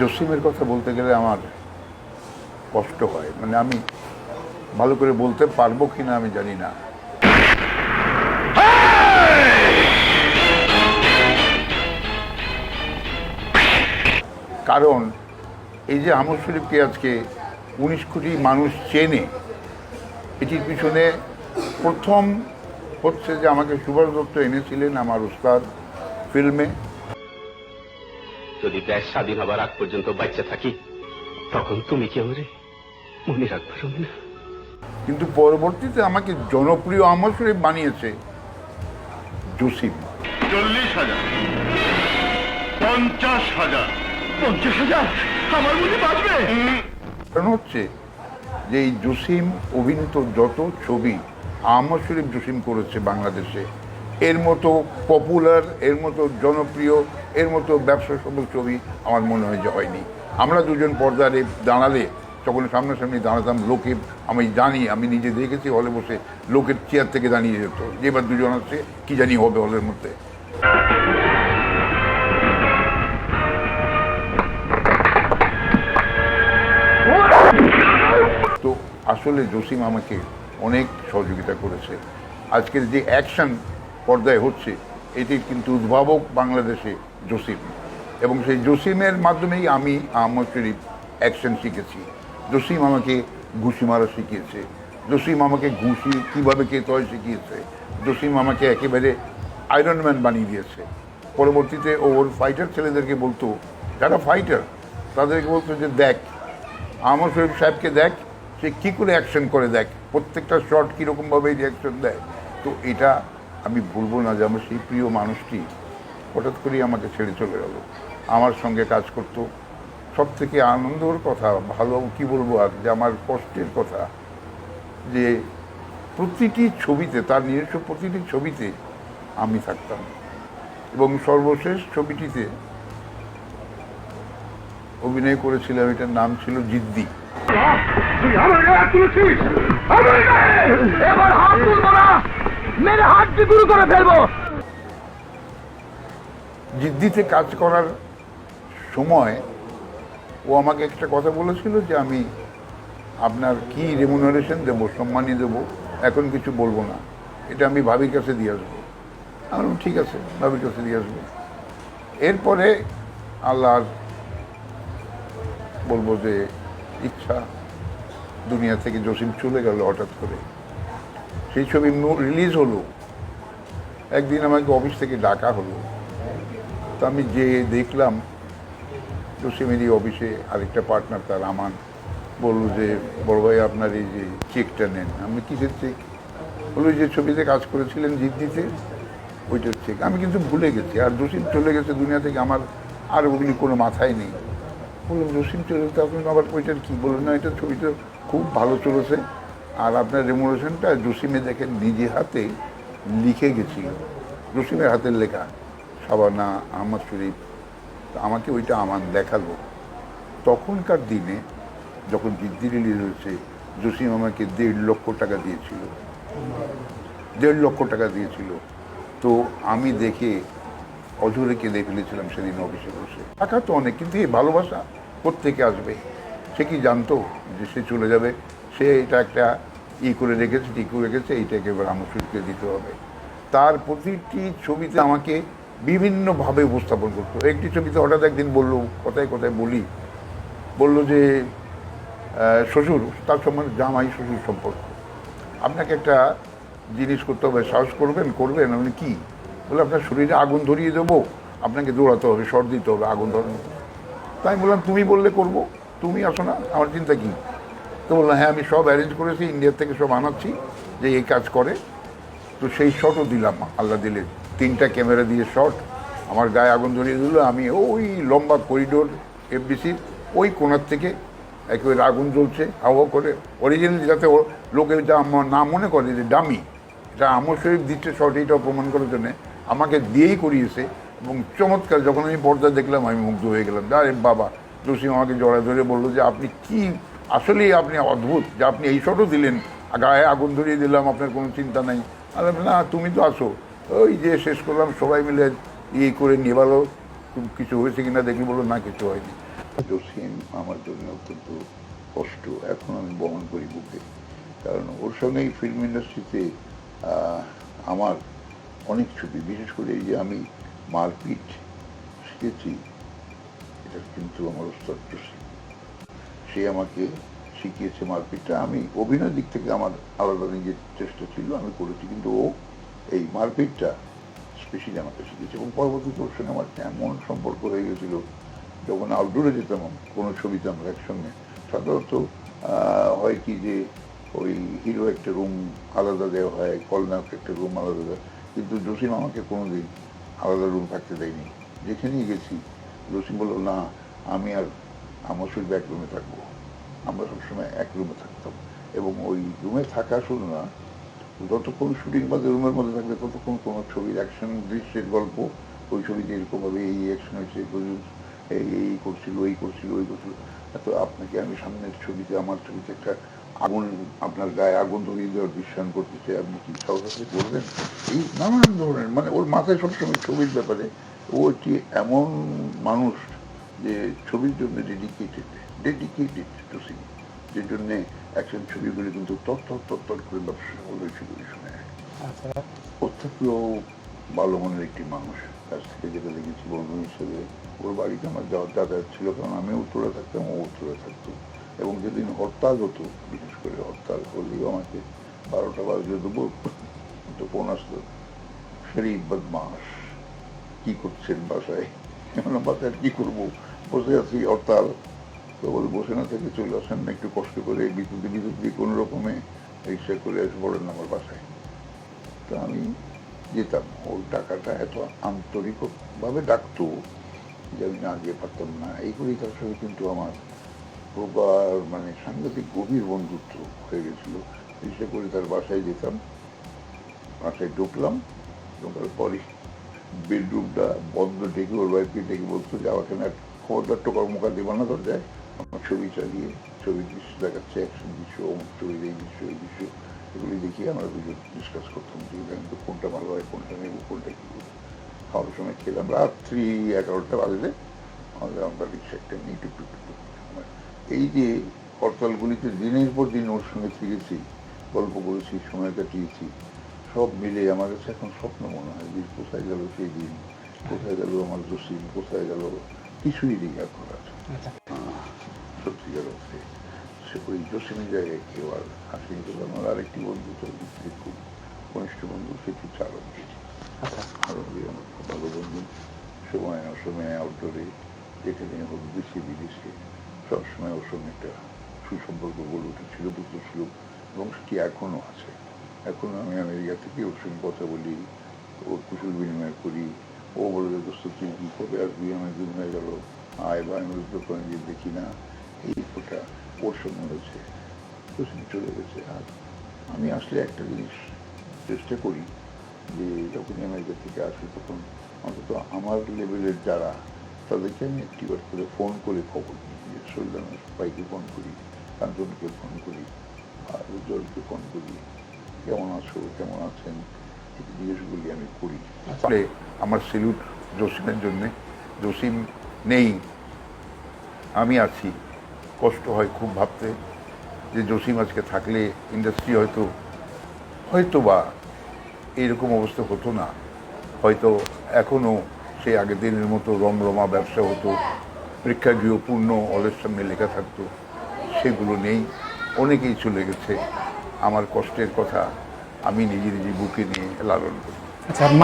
জসিমের কথা বলতে গেলে আমার কষ্ট হয়। মানে আমি ভালো করে বলতে পারব কি না আমি জানি না। কারণ এই যে আমর শরীফকে আজকে উনিশ কোটি মানুষ চেনে, এটির পিছনে প্রথম হচ্ছে যে আমাকে সুভাষ দত্ত এনেছিলেন আমার উস্তাদ ফিল্মে। যদি দেশ স্বাধীন হবার আগ পর্যন্ত বাচ্চা থাকি তখন তুমি কি আমারে মনে রাখবে রমিনা কিন্তু পরবর্তীতে আমাকে জনপ্রিয় আমর শরীফ বানিয়েছে জসিম চল্লিশ হাজার পঞ্চাশ হাজার। পঞ্চাশ হাজার? আমার মনে বাঁচবে। কারণ হচ্ছে যে এই জসিম অভিনীত যত ছবি আহমদ শরীফ জসিম করেছে বাংলাদেশে এর মতো পপুলার এর মতো জনপ্রিয়, এর মতো ব্যবসা সফল ছবি আমার মনে হয় যে হয়নি। আমরা দুজন পর্দারে দাঁড়ালে তখন সামনাসামনি দাঁড়াতাম, লোকে আমি জানি, আমি নিজে দেখেছি হলে বসে লোকের চেয়ার থেকে দাঁড়িয়ে যেত। যে এবার দুজন আছে কি জানি হবে হলের মধ্যে। তো আসলে জসিম আমাকে অনেক সহযোগিতা করেছে। আজকের যে অ্যাকশন পর্দায় হচ্ছে এটির কিন্তু উদ্ভাবক বাংলাদেশে জসিম। এবং সেই জসিমের মাধ্যমেই আমি আহমদ শরীফ অ্যাকশন শিখেছি। জসিম আমাকে ঘুষি মারা শিখিয়েছে। জসিম আমাকে ঘুষি কীভাবে খেতে হয় শিখিয়েছে। জসিম আমাকে একেবারে আয়রনম্যান বানিয়ে দিয়েছে। পরবর্তীতে ওর ফাইটার ছেলেদেরকে বলতো, যারা ফাইটার তাদেরকে বলতো যে দেখ আমর শরীফ সাহেবকে দেখ, সে কী করে অ্যাকশন করে দেখ, প্রত্যেকটা শট কীরকমভাবে রিয়াকশন দেয়? তো এটা আমি বলব না যে আমার সেই প্রিয় মানুষটি হঠাৎ করেই আমাকে ছেড়ে চলে গেল। আমার সঙ্গে কাজ করতো। সব থেকে আনন্দর কথা, ভালো কি বলব আর যে আমার কষ্টের কথা, যে প্রতিটি ছবিতে, তার নিজস্ব প্রতিটি ছবিতে আমি থাকতাম। এবং সর্বশেষ ছবিটিতে অভিনয় করেছিলাম, এটার নাম ছিল জিদ্দি। তুই আমার এবার হাত তুলবো না মেরে গুরু করে জিদ্দিতে কাজ করার সময় ও আমাকে একটা কথা বলেছিল যে আমি আপনার কি রেমুনারেশন দেবো সম্মানী দেবো, এখন কিছু বলব না। এটা আমি ভাবির কাছে দিয়ে আসব। আমি ঠিক আছে, ভাবির কাছে দিয়ে আসব। এরপরে আল্লাহর বলব যে ইচ্ছা, দুনিয়া থেকে জসিম চলে গেল হঠাৎ করে। সেই ছবি রিলিজ হলো। একদিন আমাকে অফিস থেকে ডাকা হলো। তো আমি যে দেখলাম, জসিমেরই অফিসে আরেকটা পার্টনার তার আমান বলল যে, বড় ভাই, আপনার এই যে চেকটা নেন। আমি কিসের চেক বলল যে ছবিতে কাজ করেছিলেন জিদ্দিতে, ওইটার চেক আমি কিন্তু ভুলে গেছি। আর জসিম চলে গেছে দুনিয়া থেকে, আমার আর ওগুলি কোনো মাথায় নেই। বললাম, জসিম চলে গেছে, আপনি আবার ওইটার কী? বললেন না, এটা ছবিটা খুব ভালো চলেছে। আর আপনার রেমুনেশনটা জসিমে দেখেন নিজে হাতে লিখে গেছিল জসিমের হাতের লেখা, সাবানা, আহমদ শরীফ আমাকে ওইটা আমার দেখাল। তখনকার দিনে যখন জিদ্দি রিলিজ হয়েছে, জসিম আমাকে দেড় লক্ষ টাকা দিয়েছিল। দেড় লক্ষ টাকা দিয়েছিল। তো আমি দেখে অঝরে কেঁদে ফেলেছিলাম সেদিন অফিসে বসে। টাকা তো অনেক, কিন্তু এই ভালোবাসা কোত্থেকে আসবে? সে কি জানতো যে সে চলে যাবে? সে এটা একটা ই করে রেখেছে, ঠিক করে রেখেছে, এইটাকে এবার আমার সুরকে দিতে হবে। তার প্রতিটি ছবিতে আমাকে বিভিন্নভাবে উপস্থাপন করতো একটি ছবিতে হঠাৎ একদিন বলল, কথায় কথায় বলি, বলল যে শ্বশুর, তার সম্বন্ধে জামাই শ্বশুর সম্পর্ক। আপনাকে একটা জিনিস করতে হবে, সাহস করবেন করবেন আপনি কি? বলে, আপনার শরীরে আগুন ধরিয়ে দেবো, আপনাকে দৌড়াতে হবে শর্ট দিতে হবে, আগুন ধরানো তাই বললাম, তুমি বললে করব, তুমি আসো না, আমার চিন্তা কি? তো বললাম হ্যাঁ আমি সব অ্যারেঞ্জ করেছি ইন্ডিয়ার থেকে সব আনাচ্ছি, যে এই কাজ করে। তো সেই শটও দিলাম, আল্লাহ দিলে। তিনটা ক্যামেরা দিয়ে শট আমার গায়ে আগুন ধরিয়ে দিল, আমি ওই লম্বা করিডোর এফডিসির ওই কোণার থেকে একেবারে আগুন জ্বলছে হাওয়া করে। অরিজিনাল যাতে লোকে যা না মনে করে যে ডামি এটা আমর শরীফ দিচ্ছে শট এইটাও প্রমাণ করার জন্যে, আমাকে দিয়েই করিয়েছে। এবং চমৎকার, যখন আমি পর্দা দেখলাম, আমি মুগ্ধ হয়ে গেলাম। আরে বাবা, জসিম আমাকে জড়া ধরে বলল যে, আপনি কি আসলেই আপনি অদ্ভুত যে আপনি এই শটও দিলেন। গায়ে আগুন ধরিয়ে দিলাম, আপনার কোনো চিন্তা নাই। আরে না, তুমি তো আসো। ওই যে শেষ করলাম, সবাই মিলে ইয়ে করে নিয়ে ভালো কিছু হয়েছে কিনা দেখি বলল না, কিছু হয়নি। জসিম আমার জন্য অত্যন্ত কষ্ট। এখন আমি বহন করি বুকে। কারণ ওর সঙ্গে এই ফিল্ম ইন্ডাস্ট্রিতে আমার অনেক ছবি। বিশেষ করে এই যে আমি মারপিট শিখেছি, এটা কিন্তু আমার জসিম সে আমাকে শিখিয়েছে মারপিটটা। আমি অভিনয় দিক থেকে আমার আলাদা নিজের চেষ্টা ছিল, আমি করেছি, কিন্তু ও এই মারপিটটা স্পেশালি আমাকে শিখেছে এবং পরবর্তীতে ওর সঙ্গে আমার এমন সম্পর্ক হয়ে গেছিল, যখন আউটডোরে যেতাম কোনো ছবিতে আমরা একসঙ্গে। সাধারণত হয় কি যে, ওই হিরো একটা রুম আলাদা দেওয়া হয়, কলনায়ক একটা রুম আলাদা দেওয়া কিন্তু জসিম আমাকে কোনোদিন আলাদা রুম থাকতে দেয়নি। যেখানেই গেছি, জসিম বলল, না, আমি আর আমার শুধু এক রুমে থাকব। আমরা সবসময় এক রুমে থাকতাম। এবং ওই রুমে থাকা শুধু না, যতক্ষণ শুটিং বাদে রুমের মধ্যে থাকবে ততক্ষণ কোনো ছবির অ্যাকশন দৃশ্যের গল্প, ওই ছবিতে এরকমভাবে এই অ্যাকশন হয়েছে, এই এই করছিল এই করছিল, ওই করছিল তো আপনাকে আমি সামনের ছবিতে, আমার ছবিতে একটা আগুন আপনার গায়ে আগুন ধরিয়ে দেওয়ার বিশ্বায়ন করতে চাই, আপনি কি সাহসে করবেন এই নানান ধরনের মানে ওর মাথায় সবসময় ছবির ব্যাপারে, ও একটি এমন মানুষ যে ছবির জন্য ডেডিকেটেড ডেডিকেটেড টু সিং যে জন্য অ্যাকশন ছবিগুলি কিন্তু তত্তর তত্তর করে ব্যবসা হয়েছিল ওই সময় ভালো মনের একটি মানুষ। কাছ থেকে যেটা দেখেছি বন্ধু হিসেবে ওর বাড়িতে আমার যাওয়ার যাতায়াত ছিল কারণ আমি উত্তরে থাকতাম ও উত্তরে থাকতো। এবং যেদিন হরতাল হতো বিশেষ করে হরতাল হলেও আমাকে বারোটা বাজে দেবো তো ফোন আসতো শরীফ বদমাস কি করছেন বাসায়? বাসায় কি করব? বসে আছি, হরতাল। তো বলে বসে না থেকে চলে আসেন না, একটু কষ্ট করে বিদ্যুৎ বিদ্যুৎ দিয়ে কোনো রকমে রিক্সা করে এসে পড়েন আমার বাসায়। তো আমি যেতাম ওই টাকাটা এত আন্তরিকভাবে ডাকতো যে আমি না গিয়ে পারতাম না। এইগুলি তার সঙ্গে কিন্তু আমার প্রবার মানে সাংঘাতিক গভীর বন্ধুত্ব হয়ে গেছিল। চেষ্টা করে তার বাসায় যেতাম, বাসায় ঢুকলাম ঢোকার পরই বেডরুমটা বন্ধ ডেকে ওর ওয়াইফকে ডেকে বলতো যে আমাকে না খবরদার টোকার মোকা দেবো না দরজায় আমার ছবি চালিয়ে ছবির দৃশ্য দেখাচ্ছে অ্যাকশন দৃশ্য, অমুক ছবির এই দৃশ্য এই দৃশ্য, এগুলি দেখিয়ে আমরা দুজন ডিসকাস করতাম যে তো কোনটা ভালো হয়, কোনটা নেব, কোনটা কী খাওয়ার সময় খেলাম। রাত্রি এগারোটা বাজলে আমাদের আমরা রিক্সা একটা নিয়ে টুক টুক টুক টুক আমরা- এই যে হরতালগুলিতে দিনের পর দিন ওর সঙ্গে ফিরেছি, গল্প করেছি, সময় কাটিয়েছি, সব মিলে আমার কাছে এখন স্বপ্ন মনে হয় যে, কোথায় গেল সেই দিন? কোথায় গেল আমার জসিম? কোথায় গেল কিছুই নেই এখন আর। আচ্ছা। সত্যিকার অর্থে সে ওই জসিমের জায়গায় কেউ আর আসেনি তবে আমার আরেকটি বন্ধু চলচ্চিত্রে খুব ঘনিষ্ঠ বন্ধু সেটি চালক। আচ্ছা। আরও আমার ভালো বন্ধু সময় অসময়ে আউটডোরে যেখানে হোক দেশে বিদেশে। সবসময় ওর সঙ্গে একটা সুসম্পর্ক গড়ে উঠেছিল বুঝতে ছিল এবং সেটি এখনও আছে। এখনও আমি আমেরিকা থেকে ওর সঙ্গে কথা বলি ওর কুশল বিনিময় করি ও বলে যে, দোস্ত, তুই কী কবে আসবি অনেক দিন হয়ে গেল। আয় বা আমি দোকানে গিয়ে দেখি না, এই ওটা ওর সঙ্গে হয়েছে। কুশল চলে গেছে। আর আমি আসলে একটা জিনিস চেষ্টা করি যে, যখনই আমেরিকা থেকে আসি, তখন অন্তত আমার লেভেলের যারা, তাদেরকে আমি একটিবার করে ফোন করে খবর নিই যে সৈদান ভাইকে ফোন করি, কাঞ্চনকে ফোন করি, আর উজ্জ্বলকে ফোন করি। কেমন আছো? কেমন আছেন? জিনিসগুলি আমি করি আসলে আমার সেলুট জসিমের জন্যে। জসিম নেই। আমি আছি। কষ্ট হয় খুব ভাবতে যে জসিম আজকে থাকলে ইন্ডাস্ট্রি হয়তো হয়তো বা এরকম অবস্থা হতো না। হয়তো এখনও সেই আগের দিনের মতো রমরমা ব্যবসা হতো প্রেক্ষাগৃহ পূর্ণ অলের সামনে লেখা থাকতো। সেগুলো নেই। অনেকেই চলে গেছে। আমার কষ্টের কথা আমি নিজে নিজে বুকে নিয়ে লালন করি। আচ্ছা